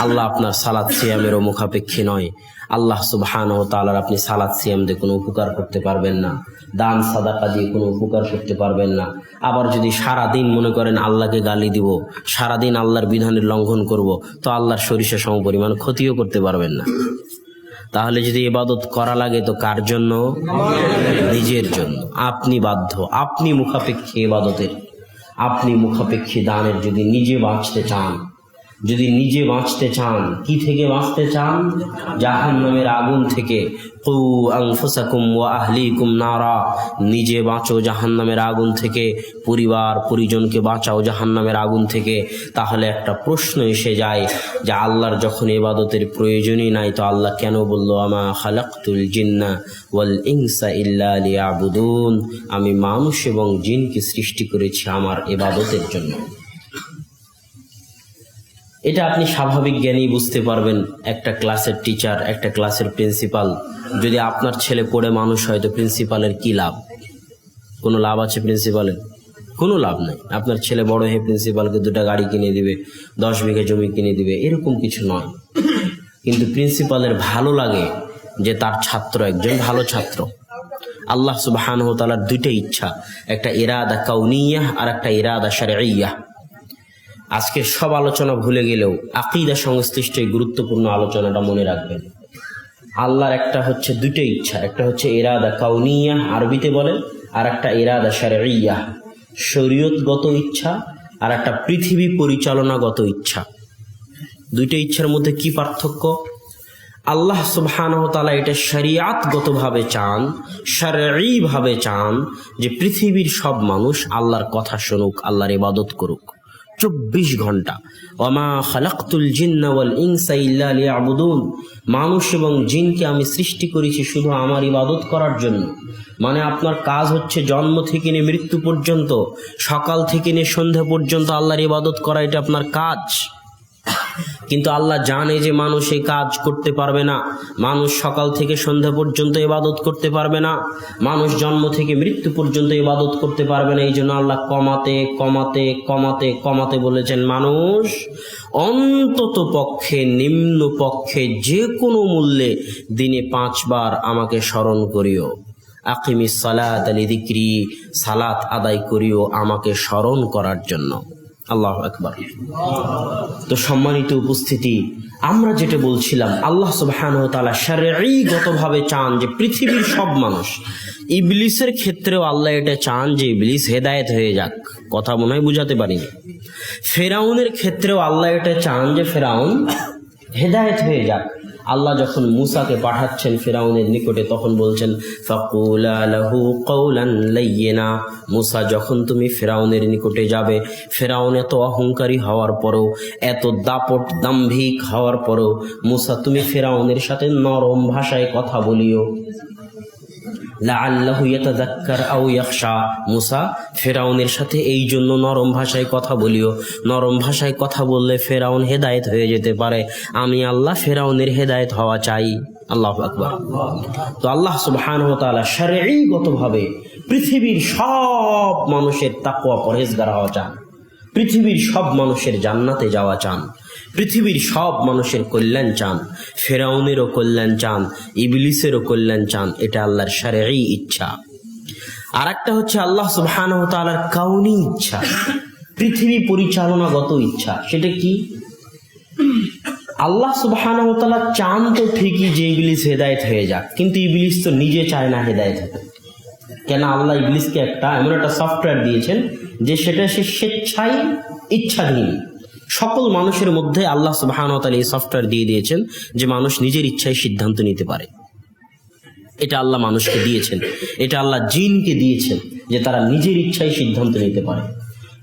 আল্লাহ আপনার সালাদ সিয়ামেরও মুখাপেক্ষী নয়। আল্লাহ সুবহান ও তালার আপনি সালাদ সিয়াম দিয়ে কোনো উপকার করতে পারবেন না। দান, সাদাকা দিয়ে কোনো উপকার করতে পারবেন না। আবার যদি সারা দিন মনে করেন আল্লাহকে গালি দিব সারা দিন আল্লাহর বিধানের লঙ্ঘন করব, তো আল্লাহর সরিষা সম পরিমাণ ক্ষতিও করতে পারবেন না। তাহলে যদি ইবাদত করা লাগে তো কার জন্য? নিজের জন্য। আপনি বাধ্য। আপনি মুখাপেক্ষী ইবাদতের। আপনি মুখাপেক্ষী দানের যদি নিজে বাঁচতে চান যদি নিজে বাঁচতে চান, কি থেকে বাঁচতে চান? জাহান নামের আগুন থেকে। নিজে বাঁচো জাহান নামের আগুন থেকে। পরিবার, পরিজনকে বাঁচাও জাহান নামের আগুন থেকে। তাহলে একটা প্রশ্ন এসে যায় যে আল্লাহর যখন ইবাদতের প্রয়োজনই নাই, তো আল্লাহ কেন বলল, আমা খালাকতুল জিন্না ওয়াল ইনসা ইল্লা লিয়াবুদুন? আমি মানুষ এবং জিনকে সৃষ্টি করেছি আমার ইবাদতের জন্য। এটা আপনি স্বাভাবিক জ্ঞানেই বুঝতে পারবেন, একটা ক্লাসের টিচার একটা ক্লাসের প্রিন্সিপাল যদি আপনার ছেলে পড়ে মানুষ হয় তো প্রিন্সিপালের কি লাভ? কোনো লাভ আছে প্রিন্সিপালের কোনো লাভ নাই। আপনার ছেলে বড় হয়ে প্রিন্সিপালকে দুটা গাড়ি কিনে দিবে, দশ বিঘা জমি কিনে দিবে, এরকম কিছু নয়। কিন্তু প্রিন্সিপালের ভালো লাগে যে তার ছাত্র একজন ভালো ছাত্র। আল্লাহ সুবাহান তালার দুইটা ইচ্ছা, একটা ইরাদা কাউনিয়া আর একটা ইরাদা সারিয়া আজকে সব আলোচনা ভুলে গেলেও আকিদা সংশ্লিষ্ট এই গুরুত্বপূর্ণ আলোচনাটা মনে রাখবেন। আল্লাহর একটা হচ্ছে দুটো ইচ্ছা, একটা হচ্ছে এরাদা কাউনিয়া, আরবিতে বলেন, আর একটা ইরাদা সারিয়া শরীয়তগত ইচ্ছা আর একটা পৃথিবী পরিচালনাগত ইচ্ছা। দুইটা ইচ্ছার মধ্যে কি পার্থক্য? আল্লাহ সুবহানাহু তাআলা এটা শরিয়াতগতভাবে চান শারঈ ভাবে চান যে পৃথিবীর সব মানুষ আল্লাহর কথা শুনুক, আল্লাহর ইবাদত করুক। চব্বিশ ঘণ্টা। ওমা খালাক্তুল জিন্নাওয়াল ইনসা ইল্লা লিয়াবুদুন। মানুষ এবং জিনকে আমি সৃষ্টি করেছি শুধু আমার ইবাদত করার জন্য। মানে আপনার কাজ হচ্ছে জন্ম থেকে নিয়ে মৃত্যু পর্যন্ত, সকাল থেকে নিয়ে সন্ধ্যা পর্যন্ত আল্লাহর ইবাদত করা, এটা আপনার কাজ। কিন্তু আল্লাহ জানে যে মানুষ এই কাজ করতে পারবে না। মানুষ সকাল থেকে সন্ধ্যা পর্যন্ত ইবাদত করতে পারবে না। মানুষ জন্ম থেকে মৃত্যু পর্যন্ত ইবাদত করতে পারবে না। এই জন্য আল্লাহ কমাতে কমাতে কমাতে কমাতে বলেছেন, মানুষ অন্তত পক্ষে, নিম্ন পক্ষে যে কোনো মূল্যে দিনে পাঁচবার আমাকে স্মরণ করিও। আকিমি সালাত আলী দিক্রি, সালাত আদায় করিও আমাকে স্মরণ করার জন্য। আল্লাহ একবার তো সম্মানিত উপস্থিতি, আমরা যেটা বলছিলাম, আল্লাহ সুবহান চান যে পৃথিবীর সব মানুষ, ইবলিসের ক্ষেত্রেও আল্লাহ এটা চান যে ইবলিস হেদায়েত হয়ে যাক, কথা মনে হয় বুঝাতে পারিনি। ফেরাউনের ক্ষেত্রেও আল্লাহ এটা চান যে ফেরাউন হেদায়েত হয়ে যাক। আল্লাহ যখন মুসাকে পাঠাচ্ছেন ফেরাউনের নিকটে, তখন বলছেন লাইয়িনা। মুসা, যখন তুমি ফেরাউনের নিকটে যাবে, ফেরাউন এত অহংকারী হওয়ার পরও, এত দাপট দাম্ভিক হওয়ার পরও, মুসা, তুমি ফেরাউনের সাথে নরম ভাষায় কথা বলিও। মুসা, ফেরাউনের সাথে এই জন্য নরম ভাষায় কথা বলিও। নরম ভাষায় কথা বললে ফেরাউন হেদায়েত হয়ে যেতে পারে। আমি আল্লাহ ফেরাউনের হেদায়েত হওয়া চাই। আল্লাহ আকবার। তো আল্লাহ সুবহান তাআলা শারঈগতভাবে পৃথিবীর সব মানুষের তাকওয়া পরহেজগার হওয়া চান। পৃথিবীর সব মানুষের জান্নাতে যাওয়া চান, পৃথিবীর সব মানুষের কল্যাণ চান, ফেরাউনেরও কল্যাণ চান, ইবলিসেরও কল্যাণ চান, এটা আল্লাহর সারেই ইচ্ছা। আর একটা হচ্ছে আল্লাহ তালার কাউনি ইচ্ছা, পৃথিবী পরিচালনাগত ইচ্ছা, সেটা কি? আল্লাহ সুবহান চান তো ঠিকই যে ইবলিস হেদায়ত হয়ে যাক, কিন্তু ইবলিস তো নিজে চায় না হেদায়ত হতে। কেন আল্লাহ ইবলিসকে একটা এমন একটা সফটওয়্যার দিয়েছেন যে সেটা সে স্বেচ্ছায় ইচ্ছাধীন। সকল মানুষের মধ্যে আল্লাহ সুবাহানতাল এই সফটওয়্যার দিয়ে দিয়েছেন যে মানুষ নিজের ইচ্ছায় সিদ্ধান্ত নিতে পারে। এটা আল্লাহ মানুষকে দিয়েছেন। এটা আল্লাহ জিনকে দিয়েছেন যে তারা নিজের ইচ্ছায় সিদ্ধান্ত নিতে পারে।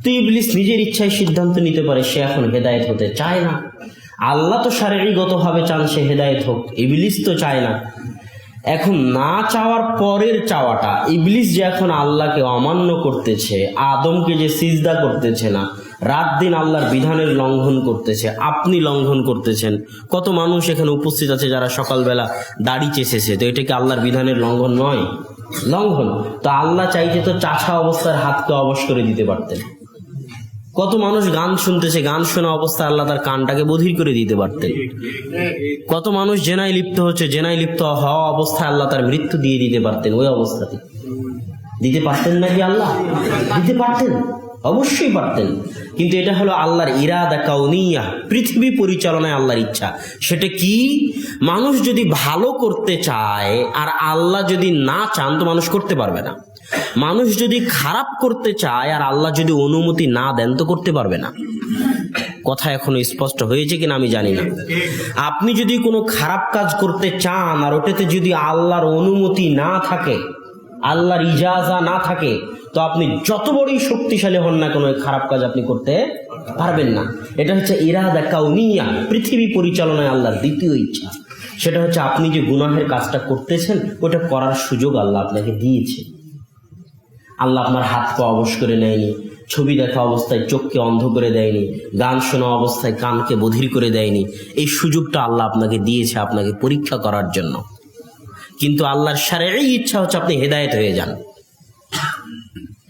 তো ইবলিস নিজের ইচ্ছায় সিদ্ধান্ত নিতে পারে, সে এখন হেদায়েত হতে চায় না। আল্লাহ তো শারীরিকগতভাবে চান সে হেদায়েত হোক, ইবলিস তো চায় না। এখন না চাওয়ার পরের চাওয়াটা। ইবলিস যে এখন আল্লাহকে অমান্য করতেছে, আদমকে যে সিজদা করতেছে না, রাত দিন আল্লাহর বিধানের লঙ্ঘন করতেছে, আপনি লঙ্ঘন করতেছেন। কত মানুষ এখানে উপস্থিত আছে যারা সকালবেলা দাড়ি চেষেছে, তো এটা কি আল্লাহর বিধানের লঙ্ঘন নয়? লঙ্ঘন। তো আল্লাহ চাইতে তো চাষা অবস্থার হাতকে অবশ করে দিতে পারতেন। কত মানুষ গান শুনতেছে, গান শোনা অবস্থায় আল্লাহ তার কানটাকে বধির করে দিতে পারতেন। কত মানুষ জেনায় লিপ্ত হচ্ছে, জেনায় লিপ্ত হওয়া অবস্থায় আল্লাহ তার মৃত্যু দিয়ে দিতে পারতেন ওই অবস্থাতে। দিতে পারতেন নাকি আল্লাহ? দিতে পারতেন, অবশ্যই পারতেন। কিন্তু এটা হলো আল্লাহর ইরাদা কাউনিয়া, পৃথিবী পরিচালনায় আল্লাহর ইচ্ছা। সেটা কি? মানুষ যদি ভালো করতে চায় আর আল্লাহ যদি না চান তো মানুষ করতে পারবে না। মানুষ যদি খারাপ করতে চায় আর আল্লাহ যদি অনুমতি না দেন, তো করতে পারবে না। কথা এখনও স্পষ্ট হয়েছে কিনা আমি জানি না। আপনি যদি কোনো খারাপ কাজ করতে চান আর ওটাতে যদি আল্লাহর অনুমতি না থাকে, আল্লাহর ইজাজা না থাকে, তো আপনি যত বড়ই শক্তিশালী হন না কোনো খারাপ কাজ আপনি করতে পারবেন না। এটা হচ্ছে ইরাদা কাউনিয়া, পৃথিবী পরিচালনায় আল্লাহর দ্বিতীয় ইচ্ছা। সেটা হচ্ছে আপনি যে গুনাহের কাজটা করতেছেন, ওটা করার সুযোগ আল্লাহ আপনাকে দিয়েছে। আল্লাহ আপনার হাত পা অবশ করে নেয়নি, ছবি দেখা অবস্থায় চোখকে অন্ধ করে দেয়নি, গান শোনা অবস্থায় কানকে বধির করে দেয়নি, এই সুযোগটা আল্লাহ আপনাকে দিয়েছে আপনাকে পরীক্ষা করার জন্য। কিন্তু আল্লাহর সারে এই ইচ্ছা হচ্ছে আপনি হেদায়েত হয়ে যান।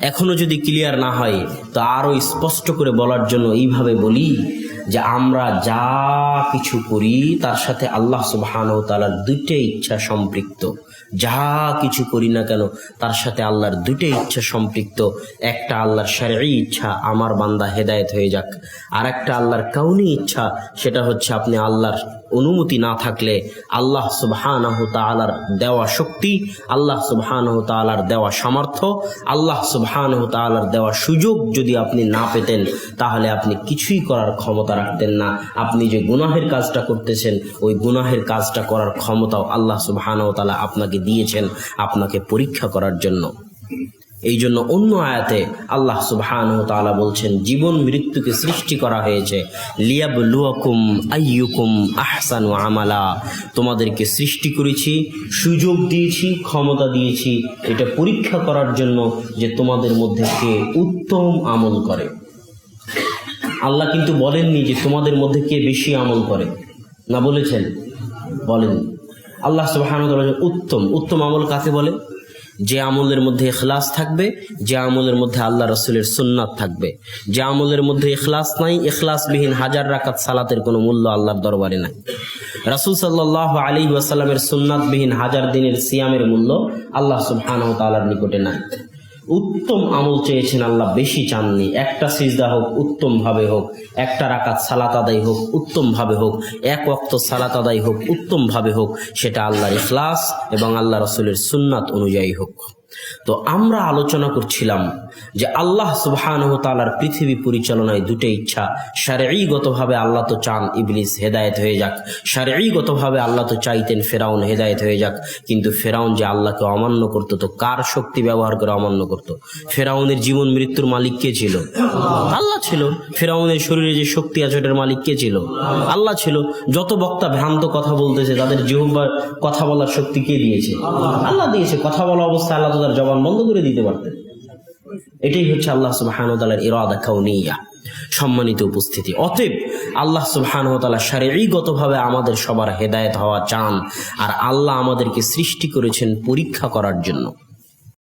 এখনও যদি ক্লিয়ার না হয়, তো আরও স্পষ্ট করে বলার জন্য এইভাবে বলি যে আমরা যা কিছু করি, তার সাথে আল্লাহ সুবহান ও তালার দুইটাই ইচ্ছা সম্পৃক্ত। যা কিছু করি না কেন, তার সাথে আল্লাহর দুইটাই ইচ্ছা সম্পৃক্ত। একটা আল্লাহর সারি ইচ্ছা, আমার বান্দা হেদায়েত হয়ে যাক। আর একটা আল্লাহর কাউনি ইচ্ছা, সেটা হচ্ছে আপনি আল্লাহর অনুমতি না থাকলে আল্লাহ সুবহানাহু তাআলার দেওয়া শক্তি, আল্লাহ সুবহানাহু তাআলার দেওয়া সামর্থ্য, আল্লাহ সুবহানাহু তাআলার দেওয়া সুযোগ যদি আপনি না পেতেন, তাহলে আপনি কিছুই করার ক্ষমতা রাখতেন না। আপনি যে গুনাহের কাজটা করতেছেন, ওই গুনাহের কাজটা করার ক্ষমতাও আল্লাহ সুবহানাহু তাআলা আপনাকে দিয়েছেন আপনাকে পরীক্ষা করার জন্য। এই জন্য অন্য আয়াতে আল্লাহ সুবহান তাআলা বলছেন, জীবন মৃত্যুকে সৃষ্টি করা হয়েছে। লিয়াবলুয়াকুম আইয়ুকুম আহসানু আমালা। তোমাদেরকে সৃষ্টি করেছি, সুযোগ দিয়েছি, ক্ষমতা দিয়েছি। এটা পরীক্ষা করার জন্য যে তোমাদের মধ্যে কে উত্তম আমল করে। আল্লাহ কিন্তু বলেননি যে তোমাদের মধ্যে কে বেশি আমল করে। না বলেছেন? বলেননি। আল্লাহ সুবহান উত্তম উত্তম আমল কাকে বলে? যে আমলের মধ্যে এখলাস থাকবে, যে আমলের মধ্যে আল্লাহ রসুলের সুন্নাত থাকবে। যে আমলের মধ্যে এখলাস নাই এখলাসবিহীন হাজার রাকাত সালাতের কোনো মূল্য আল্লাহর দরবারে নাই। রাসুল সাল্লাহ আলী ওয়াসাল্লামের সুন্নাতবিহীন হাজার দিনের সিয়ামের মূল্য আল্লাহ সুবহান তালার নিকটে নাই। উত্তম আমল চেয়েছেন আল্লাহ, বেশি চাননি। একটা সিজদা হোক উত্তম ভাবে হোক। একটা রাকাত সালাত আদায় হোক উত্তম ভাবে হোক। এক অক্ত সালাত আদায় হোক উত্তম ভাবে হোক। সেটা আল্লাহর ইখলাস এবং আল্লাহ রসুলের সুন্নাত অনুযায়ী হোক। তো আমরা আলোচনা করছিলাম যে আল্লাহ সুবহান তালার পৃথিবী পরিচালনায় দুটো ইচ্ছা শারীগতভাবে আল্লাহ তো চান ইবলিস হেদায়েত হয়ে যাক শারীগতভাবে আল্লাহ তো চাইতেন ফেরাউন হেদায়েত হয়ে যাক, কিন্তু ফেরাউন যে আল্লাহকে অমান্য করতো, তো কার শক্তি ব্যবহার করে অমান্য করতো? ফেরাউনের জীবন মৃত্যুর মালিক কে ছিল? আল্লাহ ছিল। ফেরাউনের শরীরে যে শক্তি আছে মালিক কে ছিল? আল্লাহ ছিল। যত বক্তা ভ্রান্ত কথা বলতেছে, তাদের জিহ্বার কথা বলার শক্তি কে দিয়েছে? আল্লাহ দিয়েছে। কথা বলা অবস্থায় আল্লাহ তার জবান বন্ধ করে দিতে পারতেন। এটাই হচ্ছে আল্লাহ সুবহান তালার ইরাদা কাউনিয়া, সম্মানিত উপস্থিতি। অতএব আল্লাহ সুবহান তালা শারীরিকগতভাবে আমাদের সবার হেদায়ত হওয়া চান, আর আল্লাহ আমাদেরকে সৃষ্টি করেছেন পরীক্ষা করার জন্য।